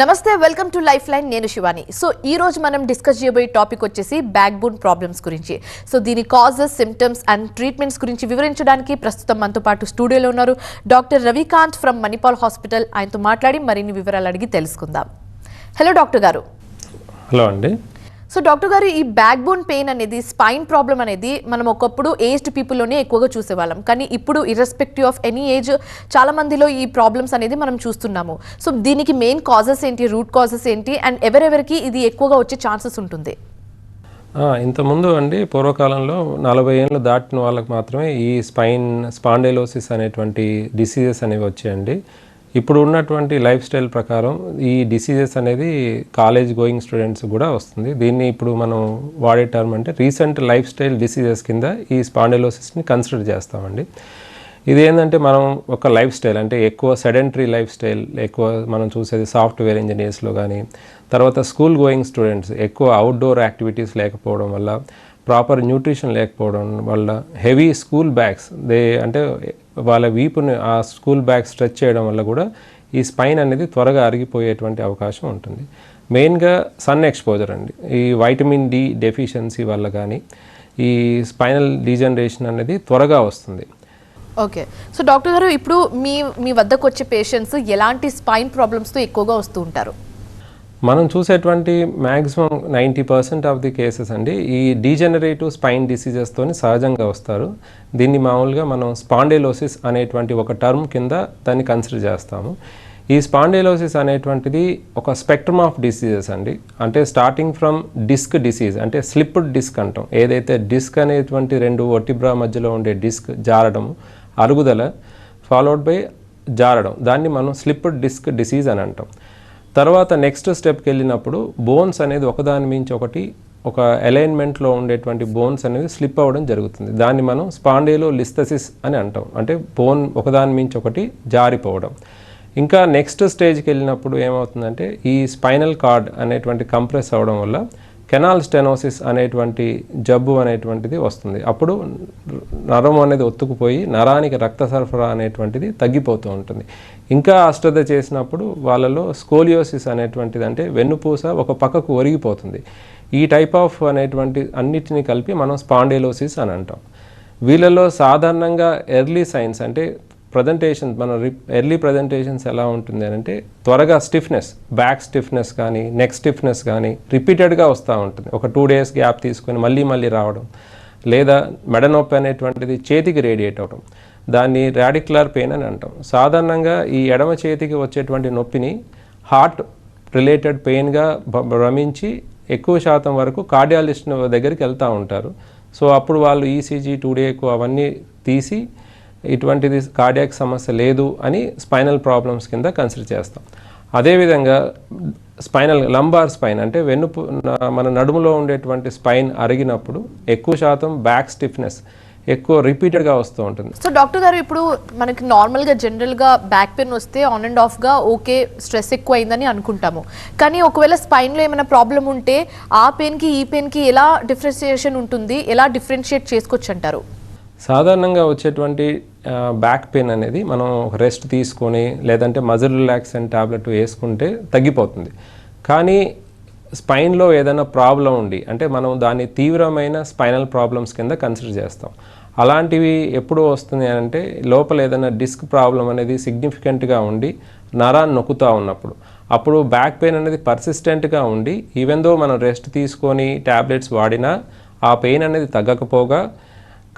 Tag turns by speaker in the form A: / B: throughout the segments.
A: నమస్తే welcome to life line నేను Shivani. So ఈ రోజు మనం డిస్కస్ చేయబోయే టాపిక్ వచ్చేసి బ్యాక్ బోన్ ప్రాబ్లమ్స్ గురించి. సో దీని కాజెస్ సిమ్టమ్స్ అండ్ ట్రీట్మెంట్స్ గురించి వివరించడానికి ప్రస్తుతం మనతో పాటు స్టూడియోలో ఉన్నారు doctor Ravikanth from Manipal hospital ఆయనతో మాట్లాడి మరిన్ని వివరాలు అడిగి తెలుసుకుందాం. హలో డాక్టర్ గారు.
B: హలో అండి.
A: సో డాక్టర్ గారు ఈ బ్యాక్ బోన్ పెయిన్ అనేది స్పైన్ ప్రాబ్లం అనేది మనం ఒకప్పుడు ఏజ్డ్ పీపుల్లోనే ఎక్కువగా చూసేవాళ్ళం. కానీ ఇప్పుడు ఇర్రెస్పెక్టివ్ ఆఫ్ ఎనీ ఏజ్ చాలా మందిలో ఈ ప్రాబ్లమ్స్ అనేది మనం చూస్తున్నాము. సో దీనికి మెయిన్ కాజెస్ ఏంటి రూట్ కాజెస్ ఏంటి అండ్ ఎవరెవరికి ఇది ఎక్కువగా వచ్చే ఛాన్సెస్ ఉంటుంది?
B: ఇంతకుముందు అండి పూర్వకాలంలో నలభై ఏళ్ళు దాటిన వాళ్ళకి మాత్రమే ఈ స్పైన్ స్పాండైలోసిస్ అనేటువంటి డిసీజెస్ అనేవి వచ్చాయండి. ఇప్పుడు ఉన్నటువంటి లైఫ్ స్టైల్ ప్రకారం ఈ డిసీజెస్ అనేది కాలేజ్ గోయింగ్ స్టూడెంట్స్ కూడా వస్తుంది. దీన్ని ఇప్పుడు మనం వాడే టర్మ్ అంటే రీసెంట్ లైఫ్ స్టైల్ డిసీజెస్ కింద ఈ స్పాండిలోసిస్ని కన్సిడర్ చేస్తామండి. ఇది ఏంటంటే మనం ఒక లైఫ్ స్టైల్ అంటే ఎక్కువ సెడెంటరీ లైఫ్ స్టైల్ ఎక్కువ మనం చూసేది సాఫ్ట్వేర్ ఇంజనీర్స్లో కానీ తర్వాత స్కూల్ గోయింగ్ స్టూడెంట్స్ ఎక్కువ అవుట్డోర్ యాక్టివిటీస్ లేకపోవడం వల్ల ప్రాపర్ న్యూట్రిషన్ లేకపోవడం వల్ల హెవీ స్కూల్ బ్యాగ్స్ దే అంటే వాళ్ళ వీపుని ఆ స్కూల్ బ్యాగ్ స్ట్రెచ్ చేయడం వల్ల కూడా ఈ స్పైన్ అనేది త్వరగా అరిగిపోయేటువంటి అవకాశం ఉంటుంది. మెయిన్గా సన్ ఎక్స్పోజర్ అండి. ఈ వైటమిన్ డి డెఫిషియన్సీ వల్ల కానీ ఈ స్పైనల్ డీజనరేషన్ అనేది త్వరగా వస్తుంది.
A: ఓకే. సో డాక్టర్ గారు ఇప్పుడు మీ మీ వద్దకు వచ్చే పేషెంట్స్ ఎలాంటి స్పైన్ ప్రాబ్లమ్స్తో ఎక్కువగా వస్తూ ఉంటారు?
B: మనం చూసేటువంటి maximum ninety percent of the cases అండి ఈ డీజనరేటివ్ స్పైన్ డిసీజెస్తో సహజంగా వస్తారు. దీన్ని మామూలుగా మనం స్పాండేలోసిస్ అనేటువంటి ఒక టర్మ్ కింద దాన్ని కన్సిడర్ చేస్తాము. ఈ స్పాండేలోసిస్ అనేటువంటిది ఒక స్పెక్ట్రమ్ ఆఫ్ డిసీజెస్ అండి. అంటే స్టార్టింగ్ ఫ్రమ్ డిస్క్ డిసీజ్ అంటే స్లిప్డ్ డిస్క్ అంటాం. ఏదైతే డిస్క్ అనేటువంటి రెండు ఒటిబ్రా మధ్యలో ఉండే డిస్క్ జారడం అరుగుదల ఫాలోడ్ బై జారడం దాన్ని మనం స్లిప్డ్ డిస్క్ డిసీజ్ అని అంటాం. తర్వాత నెక్స్ట్ స్టెప్కి వెళ్ళినప్పుడు బోన్స్ అనేది ఒకదాని మించి ఒకటి ఒక అలైన్మెంట్లో ఉండేటువంటి బోన్స్ అనేది స్లిప్ అవ్వడం జరుగుతుంది. దాన్ని మనం స్పాండేలో లిస్థసిస్ అని అంటాం. అంటే బోన్ ఒకదాని మించి ఒకటి జారిపోవడం. ఇంకా నెక్స్ట్ స్టేజ్కి వెళ్ళినప్పుడు ఏమవుతుందంటే ఈ స్పైనల్ కార్డ్ అనేటువంటి కంప్రెస్ అవ్వడం వల్ల కెనాల్ స్టెనోసిస్ అనేటువంటి జబ్బు అనేటువంటిది వస్తుంది. అప్పుడు నరం అనేది ఒత్తుకుపోయి నరానికి రక్త సరఫరా అనేటువంటిది తగ్గిపోతూ ఉంటుంది. ఇంకా అశ్రద్ధ చేసినప్పుడు వాళ్ళలో స్కోలియోసిస్ అనేటువంటిది అంటే వెన్నుపూస ఒక పక్కకు ఒరిగిపోతుంది. ఈ టైప్ ఆఫ్ అనేటువంటి అన్నిటిని కలిపి మనం స్పాండేలోసిస్ అని అంటాం. వీళ్ళలో సాధారణంగా ఎర్లీ సైన్స్ అంటే ప్రజెంటేషన్ మన ఎర్లీ ప్రజెంటేషన్స్ ఎలా ఉంటుంది అని అంటే త్వరగా స్టిఫ్నెస్ బ్యాక్ స్టిఫ్నెస్ కానీ నెక్ స్టిఫ్నెస్ కానీ రిపీటెడ్గా వస్తూ ఉంటుంది. ఒక టూ డేస్ గ్యాప్ తీసుకొని మళ్ళీ మళ్ళీ రావడం లేదా మెడ నొప్పి అనేటువంటిది చేతికి రేడియేట్ అవడం. దాన్ని రాడిక్యులర్ పెయిన్ అని అంటాం. సాధారణంగా ఈ ఎడమ చేతికి వచ్చేటువంటి నొప్పిని హార్ట్ రిలేటెడ్ పెయిన్గా భ- భ్రమించి ఎక్కువ శాతం వరకు కార్డియాలజిస్ట్ దగ్గరికి వెళ్తూ ఉంటారు. సో అప్పుడు వాళ్ళు ఈసీజీ టూ డేకు అవన్నీ తీసి ఇటువంటిది కార్డియాక్ సమస్య లేదు అని స్పైనల్ ప్రాబ్లమ్స్ కింద కన్సిడర్ చేస్తాం. అదేవిధంగా స్పైనల్ లంబార్ స్పైన్ అంటే వెన్నుపు మన నడుములో ఉండేటువంటి స్పైన్ అరిగినప్పుడు ఎక్కువ శాతం బ్యాక్ స్టిఫ్నెస్ ఎక్కువ రిపీటెడ్గా వస్తూ ఉంటుంది.
A: సో డాక్టర్ గారు ఇప్పుడు మనకి నార్మల్గా జనరల్గా బ్యాక్ పెయిన్ వస్తే ఆన్ అండ్ ఆఫ్గా ఓకే స్ట్రెస్ ఎక్కువ అయిందని అనుకుంటాము. కానీ ఒకవేళ స్పైన్లో ఏమైనా ప్రాబ్లం ఉంటే ఆ పెయిన్కి ఈ పెయిన్కి ఎలా డిఫరెన్సియేషన్ ఉంటుంది? ఎలా డిఫరెన్షియేట్ చేసుకోవచ్చు అంటారు?
B: సాధారణంగా వచ్చేటువంటి బ్యాక్ పెయిన్ అనేది మనం రెస్ట్ తీసుకొని లేదంటే మజిల్ రిలాక్సెంట్ టాబ్లెట్ వేసుకుంటే తగ్గిపోతుంది. కానీ స్పైన్లో ఏదైనా ప్రాబ్లం ఉండి అంటే మనం దాన్ని తీవ్రమైన స్పైనల్ ప్రాబ్లమ్స్ కింద కన్సిడర్ చేస్తాం. అలాంటివి ఎప్పుడు వస్తుంది అని అంటే లోపల ఏదైనా డిస్క్ ప్రాబ్లం అనేది సిగ్నిఫికెంట్గా ఉండి నరాన్ని నొక్కుతూ ఉన్నప్పుడు. అప్పుడు బ్యాక్ పెయిన్ అనేది పర్సిస్టెంట్గా ఉండి ఈవెన్ దో మనం రెస్ట్ తీసుకొని ట్యాబ్లెట్స్ వాడినా ఆ పెయిన్ అనేది తగ్గకపోగా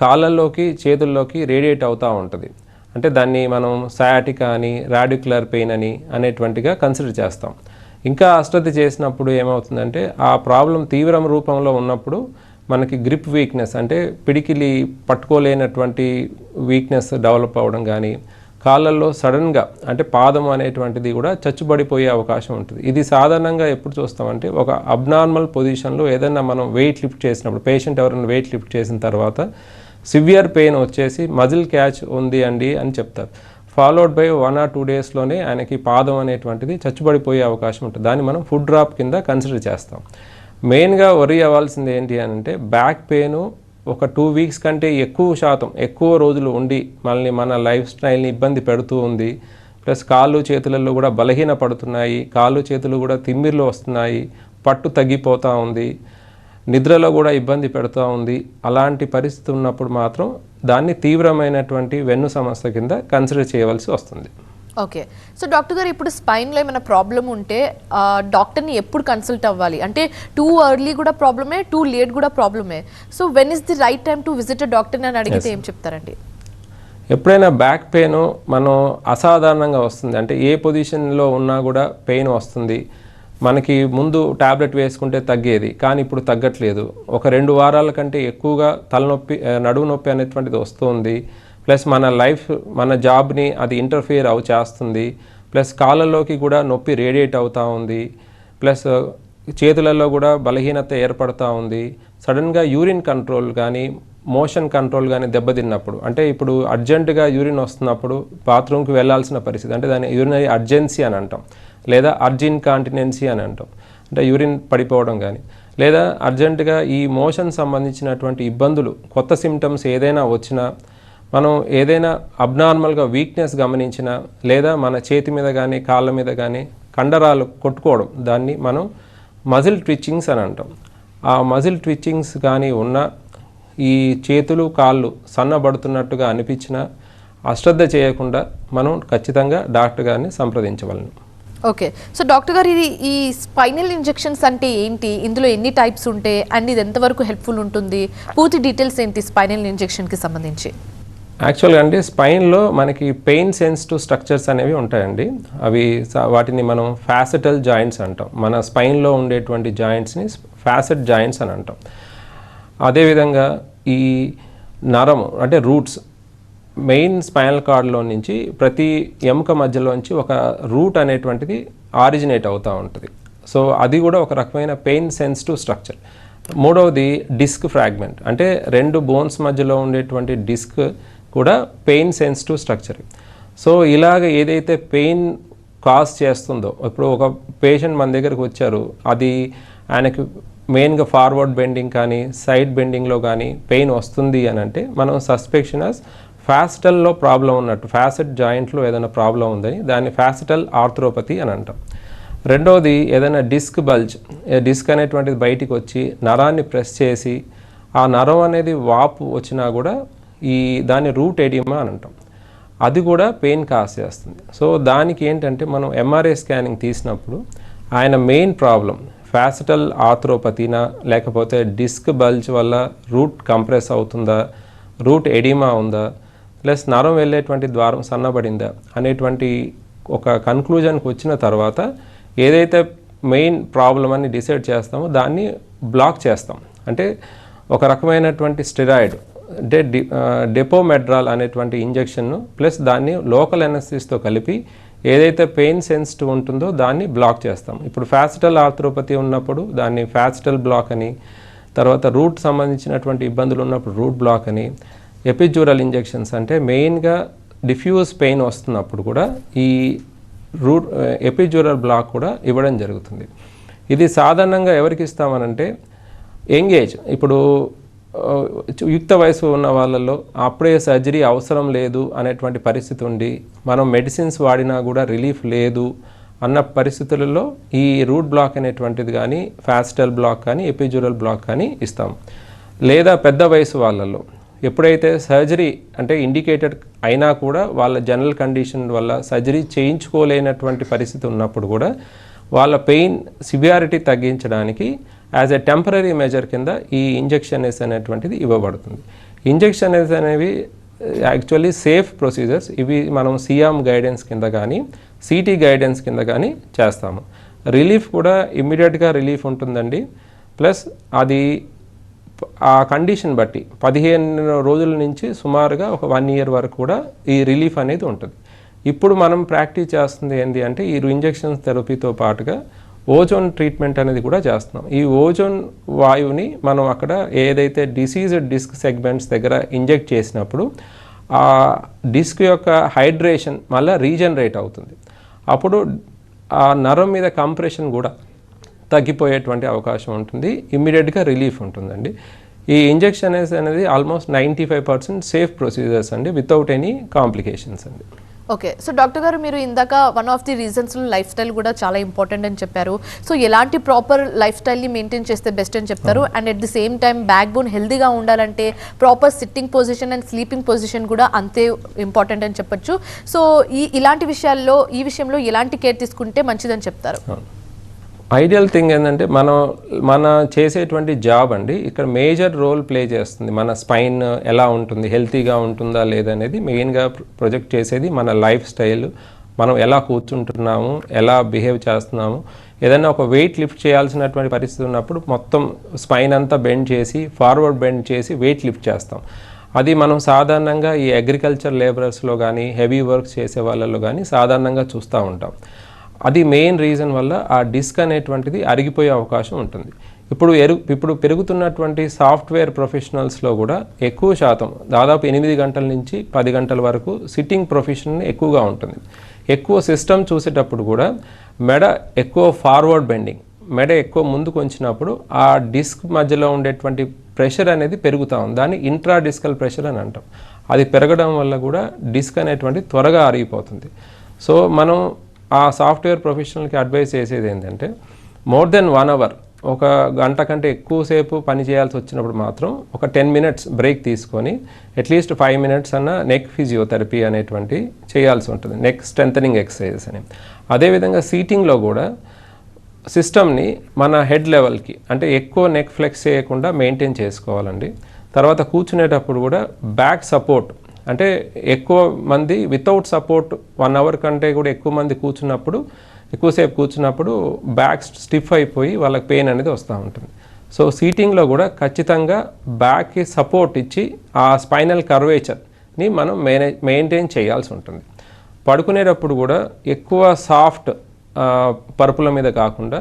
B: కాళ్ళల్లోకి చేతుల్లోకి రేడియేట్ అవుతూ ఉంటుంది. అంటే దాన్ని మనం సయాటికా అని రాడిక్యులర్ పెయిన్ అని అనేటువంటిగా కన్సిడర్ చేస్తాం. ఇంకా అశ్రద్ధ చేసినప్పుడు ఏమవుతుందంటే ఆ ప్రాబ్లం తీవ్రం రూపంలో ఉన్నప్పుడు మనకి గ్రిప్ వీక్నెస్ అంటే పిడికిలి పట్టుకోలేనటువంటి వీక్నెస్ డెవలప్ అవ్వడం కానీ కాళ్ళల్లో సడన్గా అంటే పాదం అనేటువంటిది కూడా చచ్చుబడిపోయే అవకాశం ఉంటుంది. ఇది సాధారణంగా ఎప్పుడు చూస్తామంటే ఒక అబ్నార్మల్ పొజిషన్లో ఏదైనా మనం వెయిట్ లిఫ్ట్ చేసినప్పుడు పేషెంట్ ఎవరైనా వెయిట్ లిఫ్ట్ చేసిన తర్వాత సివియర్ పెయిన్ వచ్చేసి మజిల్ క్యాచ్ ఉంది అండి అని చెప్తారు. Followed by one or two డేస్లోనే ఆయనకి పాదం అనేటువంటిది చచ్చుబడిపోయే అవకాశం ఉంటుంది. దాన్ని మనం ఫుడ్ డ్రాప్ కింద కన్సిడర్ చేస్తాం. మెయిన్గా వరి అవ్వాల్సింది ఏంటి అని అంటే బ్యాక్ పెయిన్ ఒక టూ వీక్స్ కంటే ఎక్కువ శాతం ఎక్కువ రోజులు ఉండి మనల్ని మన లైఫ్ స్టైల్ని ఇబ్బంది పెడుతూ ఉంది. ప్లస్ కాళ్ళు చేతులలో కూడా బలహీన పడుతున్నాయి కాళ్ళు చేతులు కూడా తిమ్మిర్లు వస్తున్నాయి పట్టు తగ్గిపోతూ ఉంది నిద్రలో కూడా ఇబ్బంది పెడుతూ ఉంది. అలాంటి పరిస్థితి ఉన్నప్పుడు మాత్రం దాన్ని తీవ్రమైనటువంటి వెన్ను సమస్య కింద కన్సిడర్ చేయవలసి వస్తుంది.
A: ఓకే. సో డాక్టర్ గారు ఇప్పుడు స్పైన్లో ఏమైనా ప్రాబ్లం ఉంటే డాక్టర్ని ఎప్పుడు కన్సల్ట్ అవ్వాలి? అంటే టూ ఎర్లీ కూడా ప్రాబ్లమే టూ లేట్ కూడా ప్రాబ్లమే. So when is the right time to visit డాక్టర్ని అని అడిగితే ఏం చెప్తారండి?
B: ఎప్పుడైనా బ్యాక్ పెయిన్ మనం అసాధారణంగా వస్తుంది. అంటే ఏ పొజిషన్లో ఉన్నా కూడా పెయిన్ వస్తుంది. మనకి ముందు టాబ్లెట్ వేసుకుంటే తగ్గేది కానీ ఇప్పుడు తగ్గట్లేదు. ఒక రెండు వారాల కంటే ఎక్కువగా తలనొప్పి నడువు నొప్పి అనేటువంటిది వస్తుంది. ప్లస్ మన లైఫ్ మన జాబ్ని అది ఇంటర్ఫియర్ అవు చేస్తుంది. ప్లస్ కాళ్ళలోకి కూడా నొప్పి రేడియేట్ అవుతూ ఉంది. ప్లస్ చేతులలో కూడా బలహీనత ఏర్పడుతూ ఉంది. సడన్గా యూరిన్ కంట్రోల్ కానీ మోషన్ కంట్రోల్ కానీ దెబ్బతిన్నప్పుడు అంటే ఇప్పుడు అర్జెంటుగా యూరిన్ వస్తున్నప్పుడు బాత్రూమ్కి వెళ్ళాల్సిన పరిస్థితి అంటే దాన్ని యూరినరీ అర్జెన్సీ అని అంటాం. లేదా అర్జిన్ కాంటినెన్సీ అని అంటాం. అంటే యూరిన్ పడిపోవడం కానీ లేదా అర్జెంటుగా ఈ మోషన్ సంబంధించినటువంటి ఇబ్బందులు కొత్త సిమ్టమ్స్ ఏదైనా వచ్చినా మనం ఏదైనా అబ్నార్మల్గా వీక్నెస్ గమనించినా లేదా మన చేతి మీద కానీ కాళ్ళ మీద కానీ కండరాలు కొట్టుకోవడం దాన్ని మనం మజిల్ ట్విచ్చింగ్స్ అని అంటాం. ఆ మజిల్ ట్విచ్చింగ్స్ కానీ ఉన్న ఈ చేతులు కాళ్ళు సన్నబడుతున్నట్టుగా అనిపించినా అశ్రద్ధ చేయకుండా మనం ఖచ్చితంగా డాక్టర్ గారిని సంప్రదించవలను.
A: ఓకే. సో డాక్టర్ గారు ఇది ఈ స్పైనల్ ఇంజెక్షన్స్ అంటే ఏంటి? ఇందులో ఎన్ని టైప్స్ ఉంటాయి అండ్ ఇది ఎంతవరకు హెల్ప్ఫుల్ ఉంటుంది? పూర్తి డీటెయిల్స్ ఏంటి స్పైనల్ ఇంజెక్షన్కి సంబంధించి?
B: యాక్చువల్గా అండి స్పైన్లో మనకి పెయిన్ సెన్సిటివ్ స్ట్రక్చర్స్ అనేవి ఉంటాయండి. అవి వాటిని మనం ఫ్యాసెటల్ జాయింట్స్ అంటాం. మన స్పైన్లో ఉండేటువంటి జాయింట్స్ని ఫ్యాసెట్ జాయింట్స్ అని అంటాం. అదేవిధంగా ఈ నరము అంటే రూట్స్ మెయిన్ స్పైనల్ కార్డ్లో నుంచి ప్రతి ఎముక మధ్యలోంచి ఒక రూట్ అనేటువంటిది ఆరిజినేట్ అవుతూ ఉంటుంది. సో అది కూడా ఒక రకమైన పెయిన్ సెన్సిటివ్ స్ట్రక్చర్. మూడవది డిస్క్ ఫ్రాగ్మెంట్. అంటే రెండు బోన్స్ మధ్యలో ఉండేటువంటి డిస్క్ కూడా పెయిన్ సెన్సిటివ్ స్ట్రక్చర్. సో ఇలాగ ఏదైతే పెయిన్ కాజ్ చేస్తుందో ఇప్పుడు ఒక పేషెంట్ మన దగ్గరకు వచ్చారు అది ఆయనకి మెయిన్గా ఫార్వర్డ్ బెండింగ్ కానీ సైడ్ బెండింగ్లో కానీ పెయిన్ వస్తుంది అని అంటే మనం సస్పెక్షన్ అస్ ఫ్యాస్టల్లో ప్రాబ్లం ఉన్నట్టు ఫ్యాసెట్ జాయింట్లో ఏదైనా ప్రాబ్లం ఉందని దాన్ని ఫ్యాసిటల్ ఆర్థ్రోపతి అని అంటాం. రెండవది ఏదైనా డిస్క్ బల్జ్ డిస్క్ అనేటువంటిది బయటికి వచ్చి నరాన్ని ప్రెస్ చేసి ఆ నరం అనేది వాపు వచ్చినా కూడా ఈ దాన్ని రూట్ ఎడిమా అని అంటాం. అది కూడా పెయిన్ కాస్ చేస్తుంది. సో దానికి ఏంటంటే మనం ఎంఆర్ఐ స్కానింగ్ తీసినప్పుడు ఆయన మెయిన్ ప్రాబ్లం ఫ్యాసిటల్ ఆథ్రోపతినా లేకపోతే డిస్క్ బల్జ్ వల్ల రూట్ కంప్రెస్ అవుతుందా రూట్ ఎడిమా ఉందా ప్లస్ నరం వెళ్ళేటువంటి ద్వారం సన్నబడిందా అనేటువంటి ఒక కన్క్లూజన్కి వచ్చిన తర్వాత ఏదైతే మెయిన్ ప్రాబ్లం అని డిసైడ్ చేస్తామో దాన్ని బ్లాక్ చేస్తాం. అంటే ఒక రకమైనటువంటి స్టెరాయిడ్ అంటే డి డెపోమెడ్రాల్ అనేటువంటి ఇంజెక్షన్ను ప్లస్ దాన్ని లోకల్ ఎనస్థిస్తో కలిపి ఏదైతే పెయిన్ సెన్సిటివ్ ఉంటుందో దాన్ని బ్లాక్ చేస్తాం. ఇప్పుడు ఫ్యాసిటల్ ఆర్థ్రోపతి ఉన్నప్పుడు దాన్ని ఫ్యాసిటల్ బ్లాక్ అని తర్వాత రూట్ సంబంధించినటువంటి ఇబ్బందులు ఉన్నప్పుడు రూట్ బ్లాక్ అని ఎపిజూరల్ ఇంజెక్షన్స్ అంటే మెయిన్గా డిఫ్యూజ్ పెయిన్ వస్తున్నప్పుడు కూడా ఈ రూట్ ఎపిజూరల్ బ్లాక్ కూడా ఇవ్వడం జరుగుతుంది. ఇది సాధారణంగా ఎవరికి ఇస్తామనంటే యంగ్ ఏజ్ ఇప్పుడు యుక్త వయసు ఉన్న వాళ్ళల్లో అప్పుడే సర్జరీ అవసరం లేదు అనేటువంటి పరిస్థితి ఉండి మనం మెడిసిన్స్ వాడినా కూడా రిలీఫ్ లేదు అన్న పరిస్థితులలో ఈ రూట్ బ్లాక్ అనేటువంటిది కానీ ఫ్యాస్టల్ బ్లాక్ కానీ ఎపిజూరల్ బ్లాక్ కానీ ఇస్తాం. లేదా పెద్ద వయసు వాళ్ళల్లో. ఎప్పుడైతే సర్జరీ అంటే ఇండికేటెడ్ అయినా కూడా వాళ్ళ జనరల్ కండిషన్ వల్ల సర్జరీ చేయించుకోలేనటువంటి పరిస్థితి ఉన్నప్పుడు కూడా వాళ్ళ పెయిన్ సివియారిటీ తగ్గించడానికి యాజ్ ఎ టెంపరీ మెజర్ కింద ఈ ఇంజెక్షన్స్ అనేటువంటిది ఇవ్వబడుతుంది. ఇంజెక్షన్స్ అనేవి యాక్చువల్లీ సేఫ్ ప్రొసీజర్స్. ఇవి మనం సియామ్ గైడెన్స్ కింద కానీ సిటీ గైడెన్స్ కింద కానీ చేస్తాము. రిలీఫ్ కూడా ఇమ్మీడియట్గా రిలీఫ్ ఉంటుందండి. ప్లస్ అది ఆ కండిషన్ బట్టి పదిహేను రోజుల నుంచి సుమారుగా ఒక వన్ ఇయర్ వరకు కూడా ఈ రిలీఫ్ అనేది ఉంటుంది. ఇప్పుడు మనం ప్రాక్టీస్ చేస్తుంది ఏంటి అంటే ఈ ఇంజెక్షన్స్ థెరపీతో పాటుగా ఓజోన్ ట్రీట్మెంట్ అనేది కూడా చేస్తున్నాం. ఈ ఓజోన్ వాయువుని మనం అక్కడ ఏదైతే డిసీజ్ డిస్క్ సెగ్మెంట్స్ దగ్గర ఇంజెక్ట్ చేసినప్పుడు ఆ డిస్క్ యొక్క హైడ్రేషన్ మళ్ళీ రీజనరేట్ అవుతుంది. అప్పుడు ఆ నరం మీద కంప్రెషన్ కూడా తగ్గిపోయేటువంటి అవకాశం ఉంటుంది. ఇమ్మీడియట్గా రిలీఫ్ ఉంటుందండి. ఈ ఇంజెక్షన్ అనేది almost ninety five percent safe procedures అండి వితౌట్ ఎనీ కాంప్లికేషన్స్ అండి.
A: ఓకే సో డాక్టర్ గారు మీరు ఇందాక one of the reasons lifestyle కూడా చాలా ఇంపార్టెంట్ అని చెప్పారు. సో ఎలాంటి ప్రాపర్ లైఫ్ స్టైల్ని మెయింటైన్ చేస్తే బెస్ట్ అని చెప్తారు and at the same time backbone హెల్దీగా ఉండాలంటే proper sitting position and sleeping position కూడా అంతే ఇంపార్టెంట్ అని చెప్పొచ్చు. సో ఈ ఇలాంటి విషయాల్లో ఈ విషయంలో ఎలాంటి కేర్ తీసుకుంటే మంచిదని చెప్తారు?
B: ఐడియల్ థింగ్ ఏంటంటే మనం మన చేసేటువంటి జాబ్ అండి ఇక్కడ మేజర్ రోల్ ప్లే చేస్తుంది. మన స్పైన్ ఎలా ఉంటుంది హెల్తీగా ఉంటుందా లేదనేది మెయిన్గా ప్రొజెక్ట్ చేసేది మన లైఫ్ స్టైల్. మనం ఎలా కూర్చుంటున్నాము ఎలా బిహేవ్ చేస్తున్నాము. ఏదైనా ఒక వెయిట్ లిఫ్ట్ చేయాల్సినటువంటి పరిస్థితి ఉన్నప్పుడు మొత్తం స్పైన్ అంతా బెండ్ చేసి ఫార్వర్డ్ బెండ్ చేసి వెయిట్ లిఫ్ట్ చేస్తాం. అది మనం సాధారణంగా ఈ అగ్రికల్చర్ లేబరర్స్లో కానీ హెవీ వర్క్స్ చేసే వాళ్ళలో కానీ సాధారణంగా చూస్తూ ఉంటాం. అది మెయిన్ రీజన్ వల్ల ఆ డిస్క్ అనేటువంటిది అరిగిపోయే అవకాశం ఉంటుంది. ఇప్పుడు ఎరు ఇప్పుడు పెరుగుతున్నటువంటి సాఫ్ట్వేర్ ప్రొఫెషనల్స్లో కూడా ఎక్కువ శాతం దాదాపు ఎనిమిది గంటల నుంచి పది గంటల వరకు సిట్టింగ్ ప్రొఫెషన్ ఎక్కువగా ఉంటుంది. ఎక్కువ సిస్టమ్ చూసేటప్పుడు కూడా మెడ ఎక్కువ ఫార్వర్డ్ బెండింగ్ మెడ ఎక్కువ ముందుకు వచ్చినప్పుడు ఆ డిస్క్ మధ్యలో ఉండేటువంటి ప్రెషర్ అనేది పెరుగుతూ ఉంది. దాన్ని ఇంట్రా డిస్కల్ ప్రెషర్ అని అంటాం. అది పెరగడం వల్ల కూడా డిస్క్ అనేటువంటి త్వరగా అరిగిపోతుంది. సో మనం ఆ సాఫ్ట్వేర్ ప్రొఫెషనల్కి అడ్వైస్ చేసేది ఏంటంటే మోర్ దెన్ వన్ అవర్ ఒక గంట కంటే ఎక్కువసేపు పని చేయాల్సి వచ్చినప్పుడు మాత్రం ఒక టెన్ మినిట్స్ బ్రేక్ తీసుకొని అట్లీస్ట్ ఫైవ్ మినిట్స్ అన్న నెక్ ఫిజియోథెరపీ అనేటువంటి చేయాల్సి ఉంటుంది నెక్ స్ట్రెంథనింగ్ ఎక్సర్సైజెస్ అని. అదేవిధంగా సీటింగ్లో కూడా సిస్టమ్ని మన హెడ్ లెవెల్కి అంటే ఎక్కువ నెక్ ఫ్లెక్స్ చేయకుండా మెయింటైన్ చేసుకోవాలండి. తర్వాత కూర్చునేటప్పుడు కూడా బ్యాక్ సపోర్ట్ అంటే ఎక్కువ మంది వితౌట్ సపోర్ట్ వన్ అవర్ కంటే కూడా ఎక్కువ మంది కూర్చున్నప్పుడు ఎక్కువసేపు కూర్చున్నప్పుడు బ్యాక్ స్టిఫ్ అయిపోయి వాళ్ళకి పెయిన్ అనేది వస్తూ ఉంటుంది. సో సీటింగ్లో కూడా ఖచ్చితంగా బ్యాక్కి సపోర్ట్ ఇచ్చి ఆ స్పైనల్ కర్వేచర్ని మనం మేనేజ్ మెయింటైన్ చేయాల్సి ఉంటుంది. పడుకునేటప్పుడు కూడా ఎక్కువ సాఫ్ట్ పరుపుల మీద కాకుండా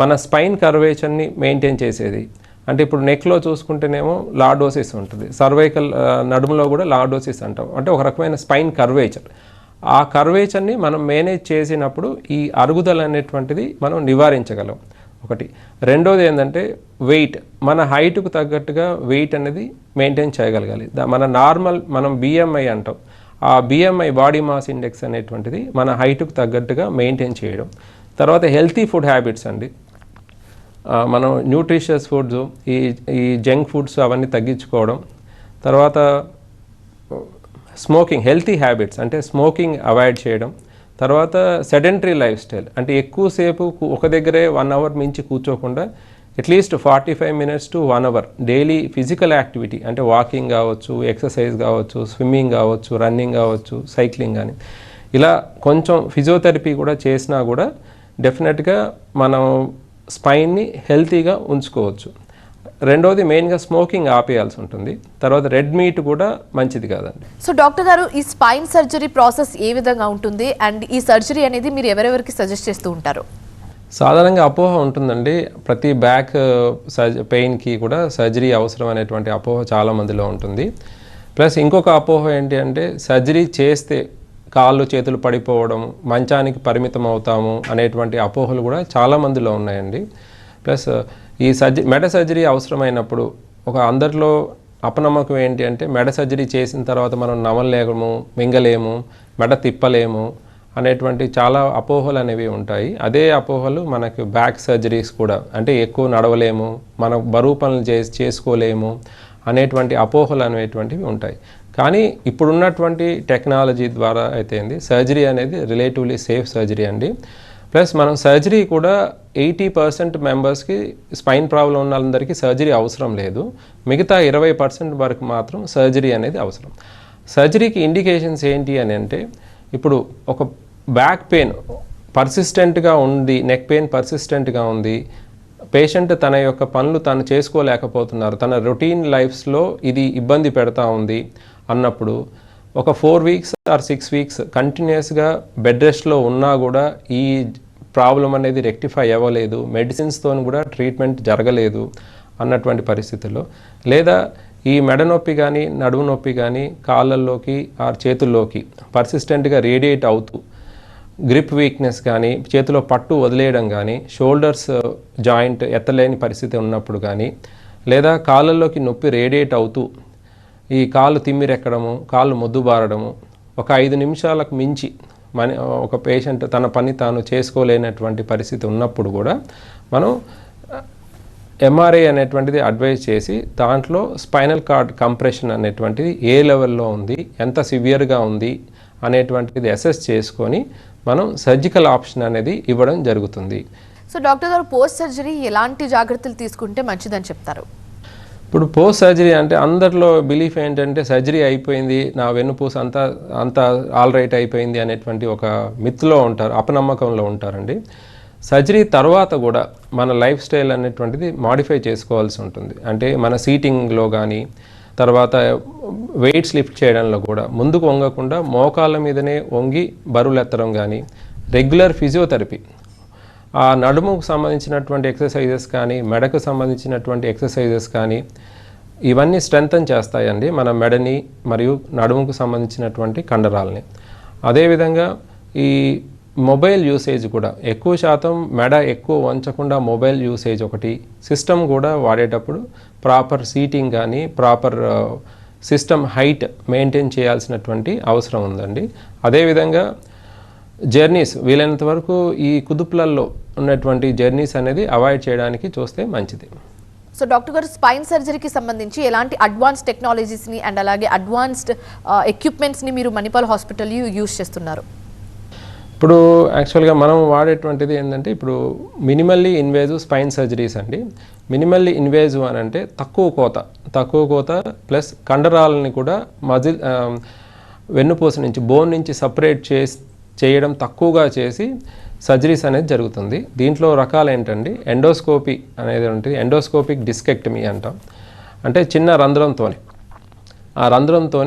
B: మన స్పైన్ కర్వేచర్ని మెయింటైన్ చేసేది అంటే ఇప్పుడు నెక్లో చూసుకుంటేనేమో లార్డోసిస్ ఉంటుంది. సర్వైకల్ నడుములో కూడా లార్డోసిస్ అంటాం. అంటే ఒక రకమైన స్పైన్ కర్వేచర్ ఆ కర్వేచర్ని మనం మేనేజ్ చేసినప్పుడు ఈ అరుగుదల అనేటువంటిది మనం నివారించగలం. ఒకటి. రెండోది ఏంటంటే వెయిట్ మన హైట్కు తగ్గట్టుగా వెయిట్ అనేది మెయింటైన్ చేయగలగాలి. దా- మన నార్మల్ మనం బిఎంఐ అంటాం. ఆ బిఎంఐ బాడీ మాస్ ఇండెక్స్ అనేటువంటిది మన హైట్కు తగ్గట్టుగా మెయింటైన్ చేయడం. తర్వాత హెల్తీ ఫుడ్ హ్యాబిట్స్ అండి. మనం న్యూట్రిషియస్ ఫుడ్స్ ఈ ఈ జంక్ ఫుడ్స్ అవన్నీ తగ్గించుకోవడం తర్వాత స్మోకింగ్ హెల్తీ హ్యాబిట్స్ అంటే స్మోకింగ్ అవాయిడ్ చేయడం తర్వాత సెడెంటరీ లైఫ్ స్టైల్ అంటే ఎక్కువసేపు ఒక దగ్గరే వన్ అవర్ మించి కూర్చోకుండా at least forty five minutes to one hour daily physical activity అంటే వాకింగ్ కావచ్చు ఎక్సర్సైజ్ కావచ్చు స్విమ్మింగ్ కావచ్చు రన్నింగ్ కావచ్చు సైక్లింగ్ కానీ. ఇలా కొంచెం ఫిజియోథెరపీ కూడా చేసినా కూడా డెఫినెట్గా మనం స్పైన్ని హెల్తీగా ఉంచుకోవచ్చు. రెండోది మెయిన్గా స్మోకింగ్ ఆపేయాల్సి ఉంటుంది. తర్వాత రెడ్ మీట్ కూడా మంచిది కాదండి.
A: సో డాక్టర్ గారు ఈ స్పైన్ సర్జరీ ప్రాసెస్ ఏ విధంగా ఉంటుంది? అండ్ ఈ సర్జరీ అనేది మీరు ఎవరెవరికి సజెస్ట్ చేస్తూ ఉంటారు?
B: సాధారణంగా అపోహ ఉంటుందండి. ప్రతి బ్యాక్ సర్జ పెయిన్కి కూడా సర్జరీ అవసరం అనేటువంటి అపోహ చాలా మందిలో ఉంటుంది. ప్లస్ ఇంకొక అపోహ ఏంటి అంటే సర్జరీ చేస్తే కాళ్ళు చేతులు పడిపోవడం మంచానికి పరిమితం అవుతాము అనేటువంటి అపోహలు కూడా చాలా మందిలో ఉన్నాయండి. ప్లస్ ఈ సర్జరీ మెడ సర్జరీ అవసరమైనప్పుడు ఒక అందరిలో అపనమ్మకం ఏంటి అంటే మెడ సర్జరీ చేసిన తర్వాత మనం నమలలేము మింగలేము మెడ తిప్పలేము అనేటువంటి చాలా అపోహలు అనేవి ఉంటాయి. అదే అపోహలు మనకు బ్యాక్ సర్జరీస్ కూడా అంటే ఎక్కువ నడవలేము మనం బరువు పనులు చేసి చేసుకోలేము అనేటువంటి అపోహలు అనేటువంటివి ఉంటాయి. కానీ ఇప్పుడున్నటువంటి టెక్నాలజీ ద్వారా అయితే ఏంది సర్జరీ అనేది రిలేటివ్లీ సేఫ్ సర్జరీ అండి. ప్లస్ మనం సర్జరీ కూడా ఎయిటీ పర్సెంట్ మెంబర్స్కి స్పైన్ ప్రాబ్లం ఉన్న వాళ్ళందరికీ సర్జరీ అవసరం లేదు. మిగతా ఇరవై పర్సెంట్ వరకు మాత్రం సర్జరీ అనేది అవసరం. సర్జరీకి ఇండికేషన్స్ ఏంటి అని అంటే ఇప్పుడు ఒక బ్యాక్ పెయిన్ పర్సిస్టెంట్గా ఉంది నెక్ పెయిన్ పర్సిస్టెంట్గా ఉంది పేషెంట్ తన యొక్క పనులు తను చేసుకోలేకపోతున్నారు. తన రొటీన్ లైఫ్స్లో ఇది ఇబ్బంది పెడతా ఉంది అన్నప్పుడు ఒక four weeks or six weeks కంటిన్యూస్గా బెడ్ రెస్ట్లో ఉన్నా కూడా ఈ ప్రాబ్లం అనేది రెక్టిఫై అవ్వలేదు. మెడిసిన్స్తో కూడా ట్రీట్మెంట్ జరగలేదు అన్నటువంటి పరిస్థితుల్లో. లేదా ఈ మెడ నొప్పి కానీ నడుము నొప్పి కానీ కాళ్ళల్లోకి ఆ చేతుల్లోకి పర్సిస్టెంట్గా రేడియేట్ అవుతూ గ్రిప్ వీక్నెస్ కానీ చేతిలో పట్టు వదిలేయడం కానీ షోల్డర్స్ జాయింట్ ఎత్తలేని పరిస్థితి ఉన్నప్పుడు కానీ లేదా కాళ్ళల్లోకి నొప్పి రేడియేట్ అవుతూ ఈ కాళ్ళు తిమ్మిరెక్కడము కాళ్ళు మొద్దుబారడము ఒక ఐదు నిమిషాలకు మించి మన ఒక పేషెంట్ తన పని తాను చేసుకోలేనటువంటి పరిస్థితి ఉన్నప్పుడు కూడా మనం ఎంఆర్ఐ అనేటువంటిది అడ్వైజ్ చేసి దాంట్లో స్పైనల్ కార్డ్ కంప్రెషన్ అనేటువంటిది ఏ లెవెల్లో ఉంది ఎంత సివియర్గా ఉంది అనేటువంటిది అసెస్ చేసుకొని మనం సర్జికల్ ఆప్షన్ అనేది ఇవ్వడం జరుగుతుంది.
A: సో డాక్టర్ గారు పోస్ట్ సర్జరీ ఎలాంటి జాగ్రత్తలు తీసుకుంటే మంచిదని చెప్తారు?
B: ఇప్పుడు పోస్ట్ సర్జరీ అంటే అందరిలో బిలీఫ్ ఏంటంటే సర్జరీ అయిపోయింది నా వెన్నుపూస అంతా అంతా ఆల్ రైట్ అయిపోయింది అనేటువంటి ఒక మిత్లో ఉంటారు అపనమ్మకంలో ఉంటారండి. సర్జరీ తర్వాత కూడా మన లైఫ్ స్టైల్ అనేటువంటిది మాడిఫై చేసుకోవాల్సి ఉంటుంది. అంటే మన సీటింగ్లో కానీ తర్వాత వెయిట్స్ లిఫ్ట్ చేయడంలో కూడా ముందుకు వంగకుండా మోకాళ్ళ మీదనే వంగి బరువులు ఎత్తడం కానీ రెగ్యులర్ ఫిజియోథెరపీ ఆ నడుముకు సంబంధించినటువంటి ఎక్సర్సైజెస్ కానీ మెడకు సంబంధించినటువంటి ఎక్సర్సైజెస్ కానీ ఇవన్నీ స్ట్రెంగ్తన్ చేస్తాయండి మన మెడని మరియు నడుముకు సంబంధించినటువంటి కండరాలని. అదేవిధంగా ఈ మొబైల్ యూసేజ్ కూడా ఎక్కువ శాతం మెడ ఎక్కువ వంచకుండా మొబైల్ యూసేజ్ ఒకటి సిస్టమ్ కూడా వాడేటప్పుడు ప్రాపర్ సీటింగ్ కానీ ప్రాపర్ సిస్టమ్ హైట్ మెయింటైన్ చేయాల్సినటువంటి అవసరం ఉందండి. అదేవిధంగా జర్నీస్ వీలైనంత వరకు ఈ కుదుపులలో ఉన్నటువంటి జర్నీస్ అనేది అవాయిడ్ చేయడానికి చూస్తే మంచిది.
A: సో డాక్టర్ గారు స్పైన్ సర్జరీకి సంబంధించి ఎలాంటి అడ్వాన్స్ టెక్నాలజీస్ని అండ్ అలాగే అడ్వాన్స్డ్ ఎక్విప్మెంట్స్ని మీరు మణిపాల్ హాస్పిటల్ యూజ్ చేస్తున్నారు?
B: ఇప్పుడు యాక్చువల్గా మనం వాడేటువంటిది ఏంటంటే ఇప్పుడు మినిమల్లీ ఇన్వేజివ్ స్పైన్ సర్జరీస్ అండి. మినిమల్లీ ఇన్వేజివ్ అని అంటే తక్కువ కోత తక్కువ కోత ప్లస్ కండరాలని కూడా మజిల్ వెన్నుపూస నుంచి బోన్ నుంచి సపరేట్ చేసి చేయడం తక్కువగా చేసి సర్జరీస్ అనేది జరుగుతుంది. దీంట్లో రకాలు ఏంటండి? ఎండోస్కోపీ అనేది ఉంటుంది. ఎండోస్కోపిక్ డిస్కెక్టమీ అంటాం. అంటే చిన్న రంధ్రంతోనే. ఆ రంధ్రంతో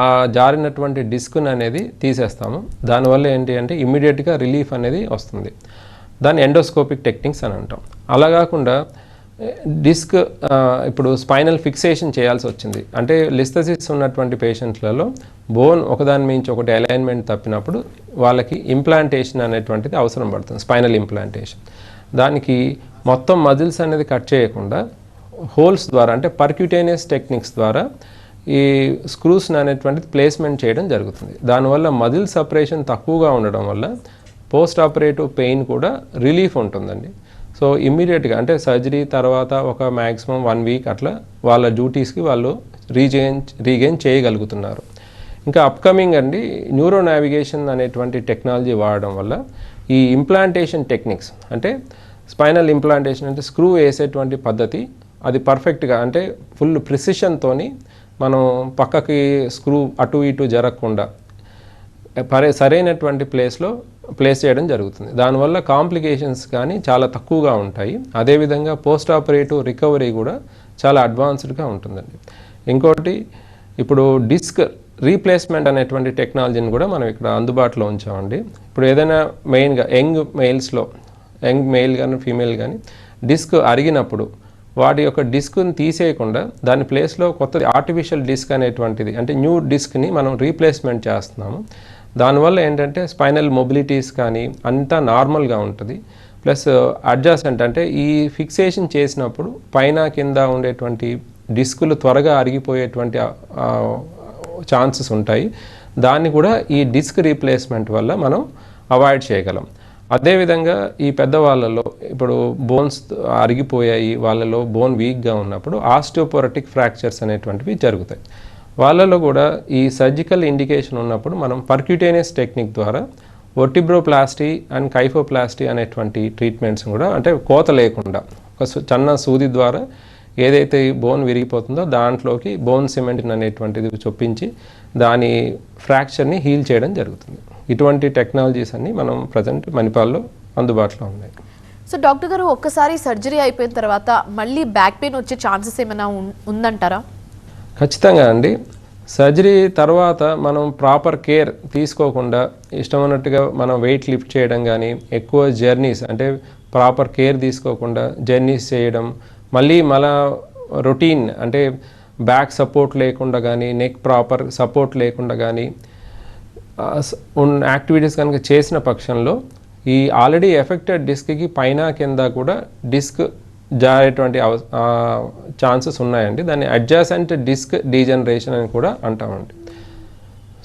B: ఆ జారినటువంటి డిస్క్ని అనేది తీసేస్తాము. దానివల్ల ఏంటి అంటే ఇమ్మీడియట్గా రిలీఫ్ అనేది వస్తుంది. దాన్ని ఎండోస్కోపిక్ టెక్నిక్స్ అని అంటాం. అలా కాకుండా డిస్క్ ఇప్పుడు స్పైనల్ ఫిక్సేషన్ చేయాల్సి వచ్చింది. అంటే లిస్థసిస్ ఉన్నటువంటి పేషెంట్లలో బోన్ ఒకదాని మించి ఒకటి అలైన్మెంట్ తప్పినప్పుడు వాళ్ళకి ఇంప్లాంటేషన్ అనేటువంటిది అవసరం పడుతుంది స్పైనల్ ఇంప్లాంటేషన్. దానికి మొత్తం మజిల్స్ అనేది కట్ చేయకుండా హోల్స్ ద్వారా అంటే పర్క్యూటేనియస్ టెక్నిక్స్ ద్వారా ఈ స్క్రూస్ని అనేటువంటిది ప్లేస్మెంట్ చేయడం జరుగుతుంది. దానివల్ల మజిల్ సపరేషన్ తక్కువగా ఉండడం వల్ల పోస్ట్ ఆపరేటివ్ పెయిన్ కూడా రిలీఫ్ ఉంటుందండి. సో ఇమ్మీడియట్గా అంటే సర్జరీ తర్వాత ఒక మ్యాక్సిమం వన్ వీక్ అట్లా వాళ్ళ డ్యూటీస్కి వాళ్ళు రీగెయిన్ రీగెయిన్ చేయగలుగుతున్నారు. ఇంకా అప్కమింగ్ అండి న్యూరో నావిగేషన్ అనేటువంటి టెక్నాలజీ వాడడం వల్ల ఈ ఇంప్లాంటేషన్ టెక్నిక్స్ అంటే స్పైనల్ ఇంప్లాంటేషన్ అంటే స్క్రూ వేసేటువంటి పద్ధతి అది పర్ఫెక్ట్గా అంటే ఫుల్ ప్రిసిషన్తోని మనం పక్కకి స్క్రూ అటు ఇటు జరగకుండా పరే సరైనటువంటి ప్లేస్లో ప్లేస్ చేయడం జరుగుతుంది. దానివల్ల కాంప్లికేషన్స్ కానీ చాలా తక్కువగా ఉంటాయి. అదేవిధంగా పోస్ట్ ఆపరేటివ్ రికవరీ కూడా చాలా అడ్వాన్స్డ్గా ఉంటుందండి. ఇంకోటి ఇప్పుడు డిస్క్ రీప్లేస్మెంట్ అనేటువంటి టెక్నాలజీని కూడా మనం ఇక్కడ అందుబాటులో ఉంచామండి. ఇప్పుడు ఏదైనా మెయిన్గా యంగ్ మెయిల్స్లో యంగ్ మెయిల్ కానీ ఫీమేల్ కానీ డిస్క్ అరిగినప్పుడు వాటి యొక్క డిస్క్ని తీసేయకుండా దాని ప్లేస్లో కొత్తది ఆర్టిఫిషియల్ డిస్క్ అనేటువంటిది అంటే న్యూ డిస్క్ని మనం రీప్లేస్మెంట్ చేస్తున్నాము. దానివల్ల ఏంటంటే స్పైనల్ మొబిలిటీస్ కానీ అంతా నార్మల్గా ఉంటుంది. ప్లస్ uh, అడ్జాసెంట్ అంటే ఈ ఫిక్సేషన్ చేసినప్పుడు పైన కింద ఉండేటువంటి డిస్కులు త్వరగా అరిగిపోయేటువంటి uh, uh, ఛాన్సెస్ ఉంటాయి. దాన్ని కూడా ఈ డిస్క్ రీప్లేస్మెంట్ వల్ల మనం అవాయిడ్ చేయగలం. అదేవిధంగా ఈ పెద్దవాళ్ళలో ఇప్పుడు బోన్స్ అరిగిపోయాయి వాళ్ళలో బోన్ వీక్గా ఉన్నప్పుడు ఆస్టియోపోరటిక్ ఫ్రాక్చర్స్ అనేటువంటివి జరుగుతాయి. వాళ్ళలో కూడా ఈ సర్జికల్ ఇండికేషన్ ఉన్నప్పుడు మనం పర్క్యూటేనియస్ టెక్నిక్ ద్వారా ఒటిబ్రోప్లాస్టీ అండ్ కైఫోప్లాస్టీ అనేటువంటి ట్రీట్మెంట్స్ కూడా అంటే కోత లేకుండా ఒక చిన్న సూది ద్వారా ఏదైతే బోన్ విరిగిపోతుందో దాంట్లోకి బోన్ సిమెంట్ అనేటువంటిది చొప్పించి దాని ఫ్రాక్చర్ని హీల్ చేయడం జరుగుతుంది. ఇటువంటి టెక్నాలజీస్ అన్ని మనం ప్రజెంట్ మణిపాల్లో అందుబాటులో ఉన్నాయి.
A: సో డాక్టర్ గారు ఒక్కసారి సర్జరీ అయిపోయిన తర్వాత మళ్ళీ బ్యాక్ పెయిన్ వచ్చే ఛాన్సెస్ ఏమైనా ఉందంటారా?
B: ఖచ్చితంగా అండి. సర్జరీ తర్వాత మనం ప్రాపర్ కేర్ తీసుకోకుండా ఇష్టమైనట్టుగా మనం వెయిట్ లిఫ్ట్ చేయడం కానీ ఎక్కువ జర్నీస్ అంటే ప్రాపర్ కేర్ తీసుకోకుండా జర్నీస్ చేయడం మళ్ళీ మళ్ళా రొటీన్ అంటే బ్యాక్ సపోర్ట్ లేకుండా కానీ నెక్ ప్రాపర్ సపోర్ట్ లేకుండా కానీ యాక్టివిటీస్ కనుక చేసిన పక్షంలో ఈ ఆల్రెడీ ఎఫెక్టెడ్ డిస్క్కి పైన కింద కూడా డిస్క్ జారేటువంటి ఛాన్సెస్ ఉన్నాయండి. దాన్ని అడ్జాసెంట్ డిస్క్ డీజనరేషన్ అని కూడా అంటామండి.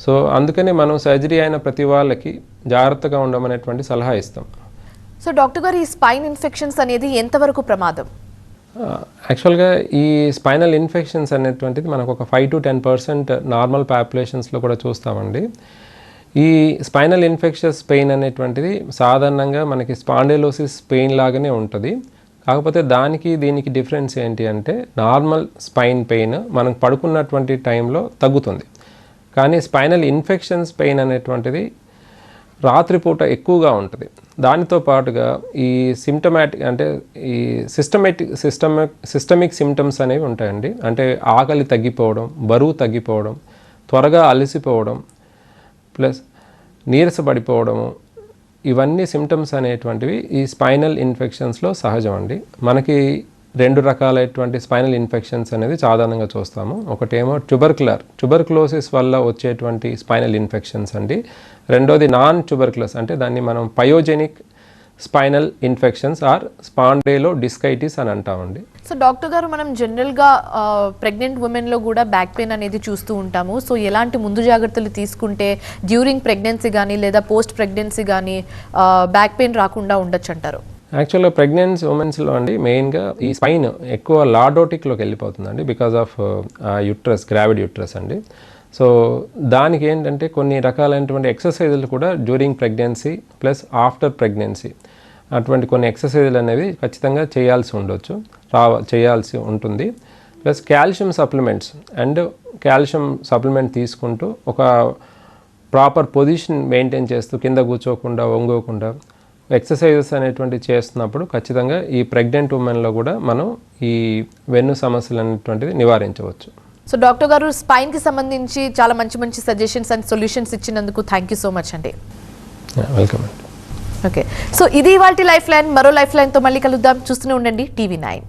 B: సో అందుకని మనం సర్జరీ అయిన ప్రతి వాళ్ళకి జాగ్రత్తగా ఉండమనేటువంటి సలహా ఇస్తాం.
A: సో డాక్టర్ గారు ఈ స్పైన్ ఇన్ఫెక్షన్స్ అనేది ఎంతవరకు ప్రమాదం?
B: యాక్చువల్గా ఈ స్పైనల్ ఇన్ఫెక్షన్స్ అనేటువంటిది మనకు ఒక five to ten percent normal పాపులేషన్స్లో కూడా చూస్తామండి. ఈ స్పైనల్ ఇన్ఫెక్షస్ పెయిన్ అనేటువంటిది సాధారణంగా మనకి స్పాండిలోసిస్ పెయిన్ లాగానే ఉంటుంది. కాకపోతే దానికి దీనికి డిఫరెన్స్ ఏంటి అంటే నార్మల్ స్పైన్ పెయిన్ మనం పడుకున్నటువంటి టైంలో తగ్గుతుంది. కానీ స్పైనల్ ఇన్ఫెక్షన్స్ పెయిన్ అనేటువంటిది రాత్రిపూట ఎక్కువగా ఉంటుంది. దానితో పాటుగా ఈ సిమ్టమాటిక్ అంటే ఈ సిస్టమేటిక్ సిస్టమిక్ సిస్టమిక్ సిమ్టమ్స్ అనేవి ఉంటాయండి. అంటే ఆకలి తగ్గిపోవడం బరువు తగ్గిపోవడం త్వరగా అలసిపోవడం ప్లస్ నీరసపడిపోవడము ఇవన్నీ సిమ్టమ్స్ అనేటువంటివి ఈ స్పైనల్ ఇన్ఫెక్షన్స్లో సహజం అండి మనకి రెండు రకాలైనటువంటి స్పైనల్ ఇన్ఫెక్షన్స్ అనేది సాధారణంగా చూస్తాము. ఒకటేమో ట్యూబర్క్యులర్ ట్యూబర్క్లోసిస్ వల్ల వచ్చేటువంటి స్పైనల్ ఇన్ఫెక్షన్స్ అండి. రెండోది నాన్ ట్యూబర్క్యులస్ అంటే దాన్ని మనం pyogenic spinal infections or spondylodiscitis అని అంటామండి.
A: సో డాక్టర్ గారు మనం జనరల్గా ప్రెగ్నెంట్ ఉమెన్లో కూడా బ్యాక్ పెయిన్ అనేది చూస్తూ ఉంటాము. సో ఎలాంటి ముందు జాగ్రత్తలు తీసుకుంటే డ్యూరింగ్ ప్రెగ్నెన్సీ కానీ లేదా పోస్ట్ ప్రెగ్నెన్సీ కానీ బ్యాక్ పెయిన్ రాకుండా ఉండొచ్చు అంటారు
B: యాక్చువల్గా ప్రెగ్నెన్సీ ఉమెన్స్లో అండి మెయిన్గా ఈ స్పైన్ ఎక్కువ లాడోటిక్లోకి వెళ్ళిపోతుందండి because of uterus gravid uterus అండి. సో దానికి ఏంటంటే కొన్ని రకాలైనటువంటి ఎక్సర్సైజులు కూడా during pregnancy plus after pregnancy అటువంటి కొన్ని ఎక్సర్సైజులు అనేవి ఖచ్చితంగా చేయాల్సి ఉండొచ్చు రావ చేయాల్సి ఉంటుంది. Plus calcium supplements and calcium supplement తీసుకుంటూ ఒక ప్రాపర్ పొజిషన్ మెయింటైన్ చేస్తూ కింద కూర్చోకుండా వంగోకుండా ఎక్సర్సైజెస్ అనేటువంటి చేస్తున్నప్పుడు ఖచ్చితంగా ఈ ప్రెగ్నెంట్ ఉమెన్లో కూడా మనం ఈ వెన్ను సమస్యలు అనేటువంటిది నివారించవచ్చు.
A: సో డాక్టర్ గారు స్పైన్కి సంబంధించి చాలా మంచి మంచి సజెషన్స్ అండ్ సొల్యూషన్స్ ఇచ్చినందుకు థ్యాంక్ యూ సో మచ్ అండి.
B: వెల్కమ్
A: ఓకే సో ఇది ఇవాళ లైఫ్ లైన్ మరో లైఫ్ లైన్తో మళ్ళీ కలుద్దాం. చూస్తూనే ఉండండి. TV nine.